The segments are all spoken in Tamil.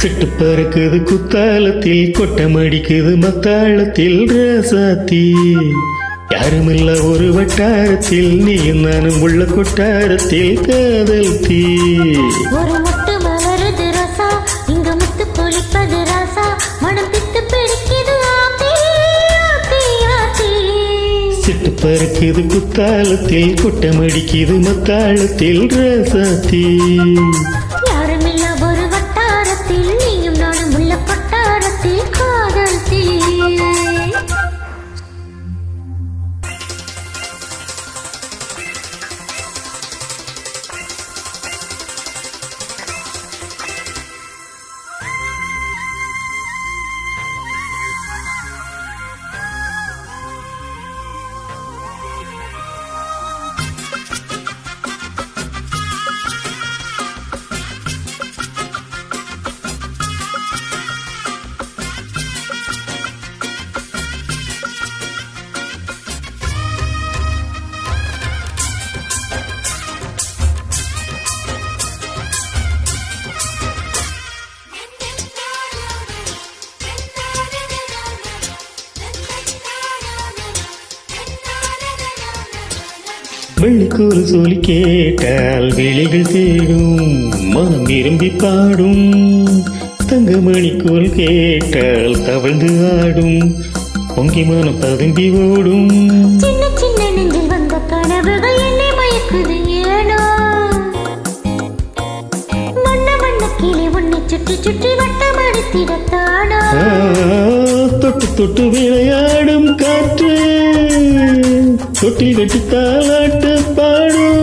சிட்டு பறக்குது குத்தாலத்தில் கொட்டமடிக்குது மத்தாளத்தில் ரசாத்தி. யாருமில்ல ஒரு வட்டாரத்தில் நீயும் நானும் உள்ள கொட்டாரத்தில் காதல் தீ. ஒரு முட்டு மலருது ரசா இங்க முத்து பொழிப்பது ரசா மனம் பித்து பிடிக்குது சிட்டு பறக்குது குத்தாலத்தில் கொட்டமடிக்குது மத்தாளத்தில் ரசாத்தி. வெள்ளிக்கூறு சொல்லி கேட்டால் விழிகள் தேடும் மனம் விரும்பி பாடும். தங்கமணிக்கோல் கேட்டால் தவழ்ந்து ஆடும் பொங்கி மனம் ததும்பி ஓடும். சின்ன சின்ன நெஞ்சில் வந்த கனவுகள் என்னை மயக்குது ஏனோ? வண்ண வண்ண கிளி உன்னை சுற்றி சுற்றி வட்டம் அடித்திடத்தானோ? ஆ, தொட்டு தொட்டு விளையாடும் காற்று. தொட்டில் கட்டி தாளாட்டு பாடும்.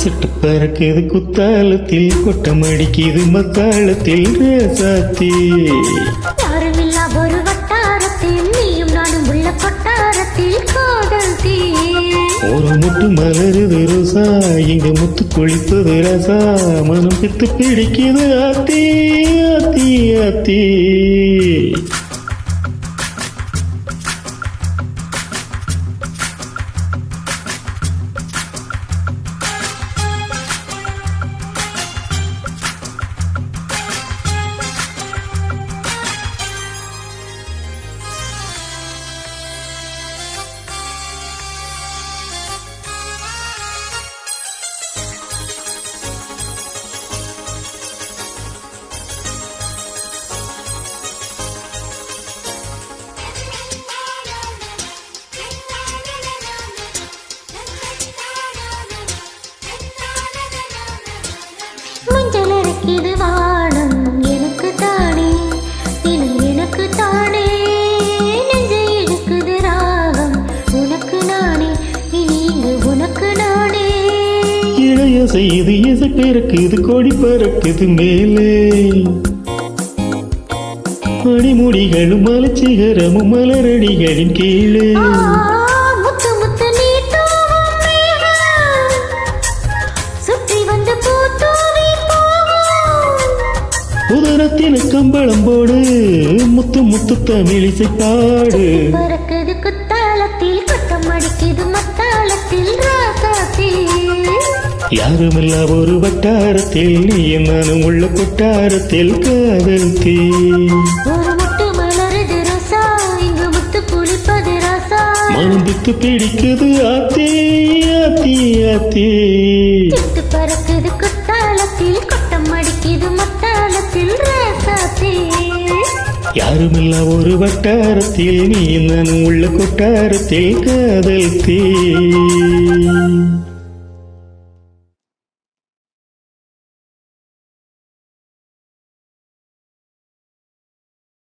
சிட்டு பறக்குது குத்தாலத்தில் கொட்டமடிக்குது மத்தாளத்தில் ரேசாத்தி. யாருமில்லா ஒரு வட்டாரத்தில் நீயும் நானும் உள்ள கொட்டாரத்தில் காதல் தீ. ஒரு முட்டு மலருது ரோசா இங்க முத்து குளிப்பது ரசா. மனம் பித்து பிடிக்குது ஆத்தி ஆத்தி ஆத்தி. இளைய செய்து இசை பிறக்குது கொடி பறக்குது மேலே. மணிமுடிகளும் மலச்சிகரமும் மலரடிகளின் கீழே. உதரத்தின கம்பளம் போடு முத்து முத்து தமிழிசை பாடு பறக்குது குத்தாலத்தில் கொட்டம் அடிக்குது மத்தாளத்தில் யாருமில்லா ஒரு வட்டாரத்தில் நீயும் நானும் உள்ள கொட்டாரத்தில் காதல் தீ. மனம் பித்து பிடிக்குது ஆத்தி ஆத்தி ஆத்தி. பறக்குது குத்தாலத்தில் கொட்டம் அடிக்குது மத்தாளத்தில் யாருமில்லா ஒரு வட்டாரத்தில் நீயும் நானும் உள்ள கொட்டாரத்தில் காதல் தீ.